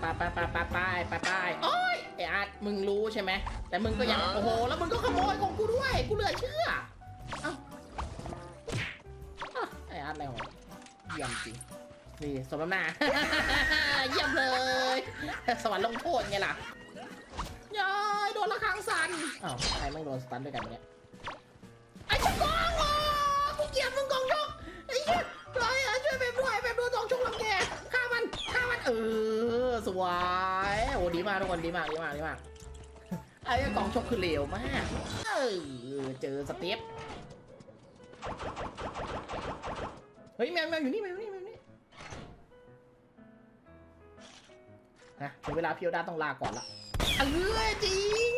ไปไปไปไปไปไปไปโอ้ยไออาร์ตมึงรู้ใช่ไหมแต่มึงก็ยังโอ้โหแล้วมึงก็ขโมยของกูด้วยกูเหลือเชื่อเอ้าอะไออาร์ตอะไรวะเยี่ยมจริงนี่สมน้ำหน้าเยี่ยมเลย สวรรค์ลงโทษไงล่ะยายโดนละครั้งสั่นอ้าวใครแม่โดนสตันด้วยกันเนี่ยไอ้เจ้ากองอ๋อกูเกลียดมึงกองยกไอ้เหี้ยไรอะช่วยแบบด้วยแบบโดนกองชกลังแก่ เออ สวยโอ้ดีมากทุกคนดีมากดีมากดีมากไอ้กองชกคือเลวมากเออเจอสเต็ปเฮ้ยแมวแมวอยู่นี่แมวอยู่นี่แมวอยู่นี่ฮะถึงเวลาพิโอดาต้องลาก่อนละเออจริง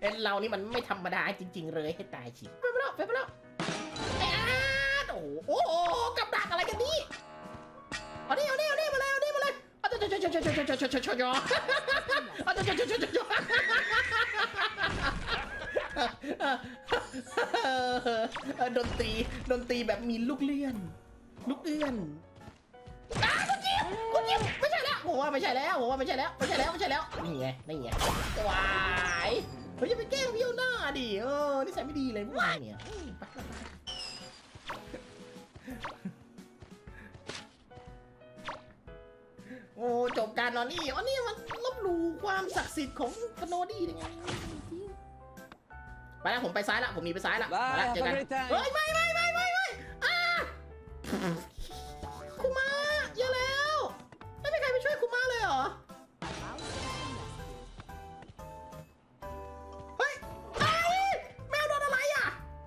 เอ้ยเรานี่มันไม่ธรรมดาจริง ๆ เลยให้ตายฉีไปไปแล้วไปไปแล้วไอ้อาโอ้โหโอ้โหกับดักอะไรกันนี่ เอาดิเอาดิเอาดิมาเลยเอาดิมาเลยเอาจะจะจะจะจะจะจะจะจะจะเอาจะจะจะจะจะจะดนตรีดนตรีแบบมีลูกเลื่อนลูกเอื้อนอ้าวคุณจิ๊บคุณจิ๊บไม่ใช่แล้วผมว่าไม่ใช่แล้วผมว่าไม่ใช่แล้วไม่ใช่แล้วไม่ใช่แล้วนี่ไงนี่ไงวายเฮ้ยอย่าไปแกล้งพี่โอน่าดิเออนิสัยไม่ดีเลยพวกนายเนี่ยอืมไปไปไปโนอนนี่อ๋อนี่มันลบหลู่ความศักดิ์สิทธิ์ของสโนดี้ยังไงไปแล้วผมไปซ้ายละผมหนีไปซ้ายละ Bye, มาละเจอกัน have a great time. เฮ้ยไม่ไม่ไม่ไม่ไม่อ่าคุมาอย่าแล้ว ไม่มีใครไปช่วยคุมาเลยเหรอเฮ้ยไอ้แมวโดนอะไรอะ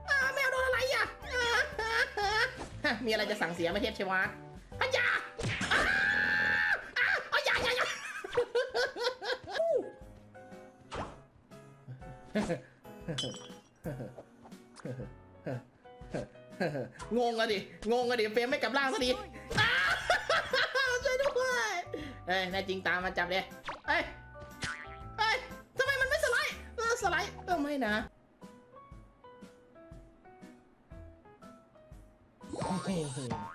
อ่าแมวโดนอะไรอะอ่าอ่าอ่าฮะมีอะไรจะสั่งเสียไหมเทพเชวะฮั งงอะดิ งงอะดิ เฟรมไม่กลับร่างสักทีอ้าช่วยด้วยเอ้ยแน่จริงตามมาจับเลยเอ้ยเอ้ยทำไมมันไม่สไลด์ เออสไลด์ เออไม่นะโ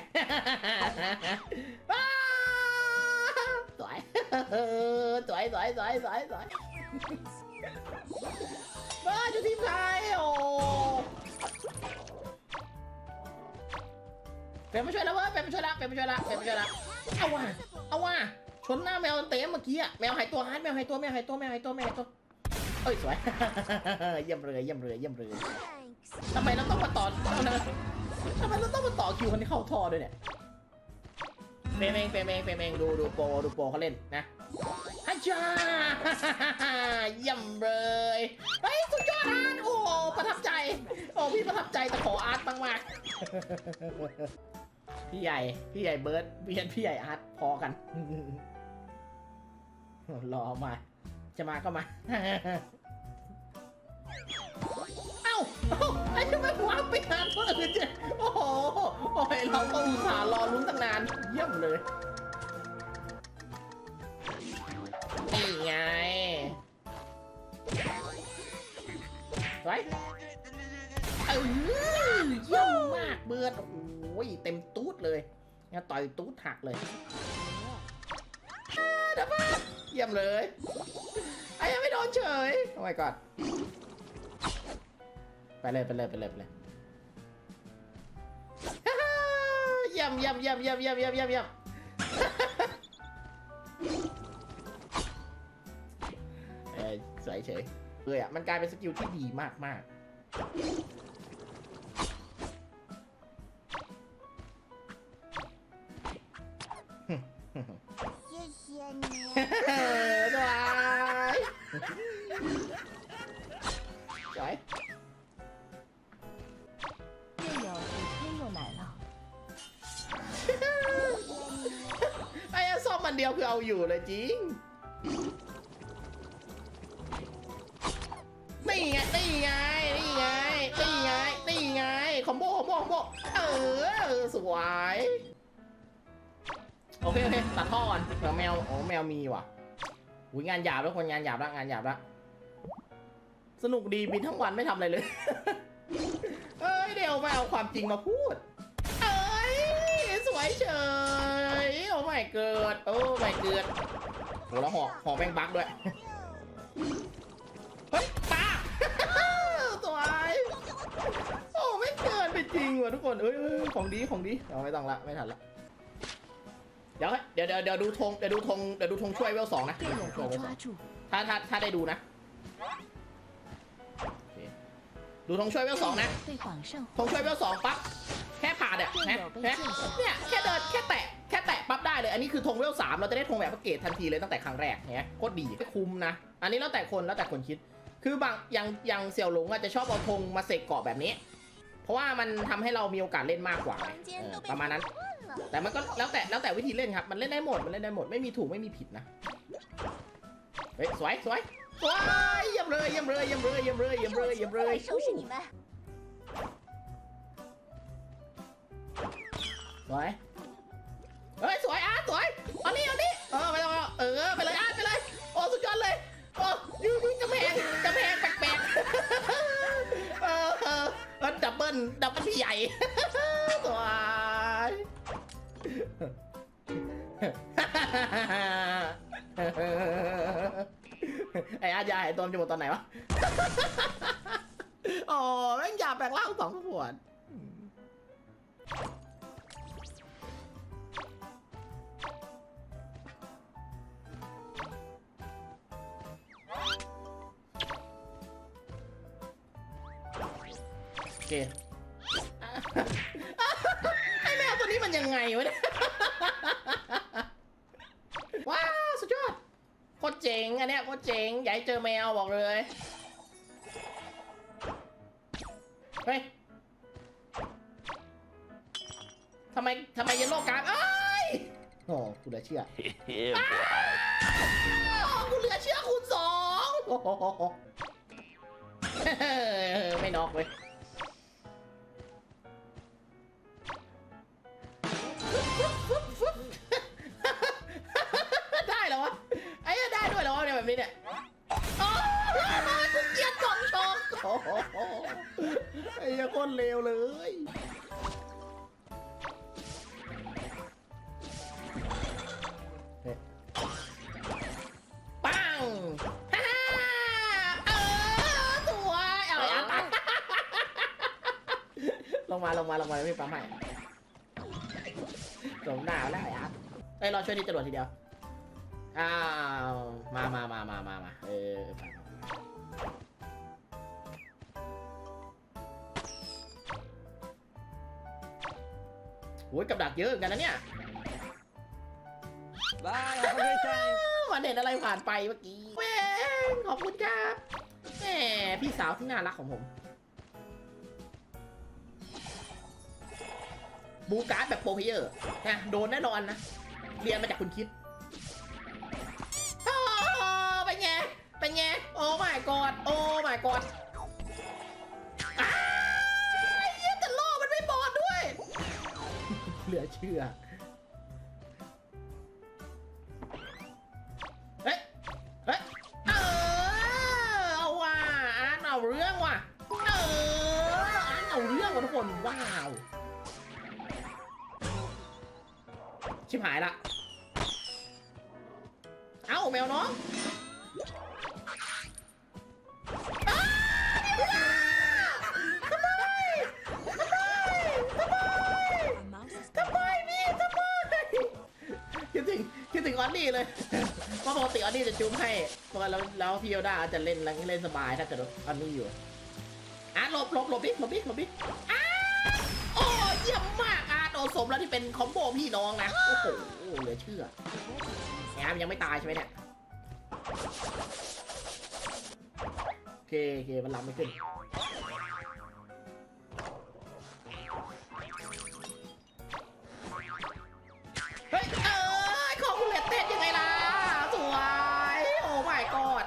วยสวยสวยสวยสวยสวยสวยบ้าจะทีมไทยโอ้เฟรมมาช่วยแล้วเว้ยเฟรมมาช่วยแล้วเฟรมมาช่วยแล้วเฟรมมาช่วยแล้วเอาว่ะเอาว่ะชนหน้าแมวเต็มเมื่อกี้อะแมวหายตัวฮาร์ดแมวหายตัวแมวหายตัวแมวหายตัวแมวหายตัวเอ้ยสวยเยี่ยมเลยเยี่ยมเลยเยี่ยมเลยทำไมเราต้องมาต่อ ทำไมเราต้องมาต่อคิวคนที่เข้าท่อด้วยเนี่ยเฟรมเองเฟมเองเฟมเองดูดูโปรดูโปรเขาเล่นนะฮัจจ้าเยี่ยมเลยเฮ้ยสุดยอดอาร์ตโอ้ประทับใจโอ้พี่ประทับใจแต่ขออาร์ตมากมากๆพี่ใหญ่พี่ใหญ่เบิร์ดพี่ใหญ่พี่ใหญ่อาร์ตพอกันรอมา จะมาก็มา ทำไมหัวไปหาตัวอื่นเจ๊โอ้โหโอ้ยเราก็อุตส่าห์รอลุ้นตั้งนาน เยี่ยมเลยนี่ไงไว้เออเยี่ยมมากเบิร์ดโอ้ยเต็มตูดเลยงั้นต่อยตูดหักเลยเดี๋ยวมาเยี่ยมเลยไอ้ยังไม่โดนเฉยโอ้ my god ไปเลยไปเลยไปเลยไปเลยฮ่าฮ่าเยี่ยมเยี่ยมเยี่ยมเยี่ยมเยี่ยมเยี่ยมเยี่ยมเยี่ยมเออสวยเฉยเลยอะมันกลายเป็นสกิลที่ดีมากมาก谢谢 เดียวคือเอาอยู่เลยจริง นี่ไง นี่ไง นี่ไง นี่ไง นี่ไง คอมโบ คอมโบ คอมโบ เออ สวย โอเคโอเคตัดท่อก่อนเผื่อแมว โอ้แมวมีว่ะอุ้ยงานหยาบแล้วคนงานหยาบแล้วงานหยาบแล้วสนุกดีบินทั้งวันไม่ทำอะไรเลย เอ้ยเดี๋ยวมาเอาความจริงมาพูด เอ้ย สวยเฉยโอ้ ไม่เกิด โอ้ไม่เกิดโหแล้วหอกหอกแม่งบักด้วย เฮ้ยปลาตัวไอโอ้ไม่เกิดไปจริงว่ะทุกคน เอ้ยของดีของดีเอาไม่ต้องละไม่ทันละ เดี๋ยวเดี๋ยวเดี๋ยวดูธงเดี๋ยวดูธงเดี๋ยวดูธงช่วยเวลสองนะถ้าถ้าถ้าได้ดูนะดูธงช่วยเวลสองนะธงช่วยเวลสองปั๊บแค่ผ่านเนี่ยนะเนี่ยแค่เดินแค่แตะ แค่แตะปั๊บได้เลย อันนี้คือธงเวลสามเราจะได้ธงแบบอัปเกรทันทีเลยตั้งแต่ครั้งแรกเนี่ยโคตรดีคุ้มนะ อันนี้แล้วแต่คนแล้วแต่คนคิด คือบางอย่างอย่างเสี่ยวหลงอาจจะชอบเอาธงมาเสกเกาะแบบนี้ เพราะว่ามันทำให้เรามีโอกาสเล่นมากกว่าประมาณนั้น แต่มันก็แล้วแต่แล้วแต่วิธีเล่นครับ มันเล่นได้หมดมันเล่นได้หมดไม่มีถูกไม่มีผิดนะเฮ้ยสวยสวยสวยเยี่ยมเลยเยี่ยมเลยเยี่ยมเลยเยี่ยมเลยเยี่ยมเลยเยี่ยมเลยสวย ไอ้อาร์ตยาหายตัวมันจะหมดตอนไหนวะ โอ้แม่งหยาบแปลงร่างสองขวดโอเคไอ้แมวตัวนี้มันยังไงวะเนี่ย ว้าว สุดยอดโคตรเจ๋งอันเนี้ยโคตรเจ๋งอย่าให้เจอแมวบอกเลยเฮ้ยทำไมทำไมเยลโล่การ์ดเอ้ยโอ้กูเหลือเชื่อ Yeah, boy. อ้าวกูเหลือเชื่อคูณสองโอ้โหไม่นอกเว้ย งมาลงมาลงมาไม่ปั๊มให้สมหนาวแล้วไอ้อาร์ตเอ้ยรอช่วยที่จรวดทีเดียว อ้าว มามามามามามาเออไปไปไปโอ้ยกับดักเยอะเหมือนกันนะเนี่ย Bye, have a great time. วันเห็นอะไรผ่านไปเมื่อกี้แม่งขอบคุณครับแหมพี่สาวที่น่ารักของผม บูการ์ดแบบโปรเพเยอร์นะโดนแน่นอนนะ เรียนมาจากคุณคิดโอ้เป็นไง เป็นไง โอ้ my god โอ้ my god อ้ายเหี้ยแต่ล่อมันไม่บอดด้วย เหลือเชื่อเฮ้ยเฮ้ยเออเอาว่ะอ่านเอาเรื่องว่ะเอออ่านเอาเรื่องว่ะทุกคน ว้าว ชิบหายละ เอ้าแมวน้องอ้าทำไมทำไมทำไมทำไมคิดถึงคิดถึงออนนี่เลยเพราะปกติออนนี่จะจุ้มให้เพราะแล้วแล้วพี่โอด้าจะเล่นเล่นสบายถ้าเกิดออนนี่อยู่อะหลบหลบหลบดิหลบดิหลบดิอ้าโอ้เยี่ยมมาก มแล้วที่เป็นคอมโบพี่น้องนะ โอ้โหเหลือเชื่อแอมยังไม่ตายใช่ไหมเนี่ยโอเคโอเคมันรับไม่ขึ้นเฮ้ยเอ้ยของเลตเต็ดยังไงล่ะ สวย โอ้ my god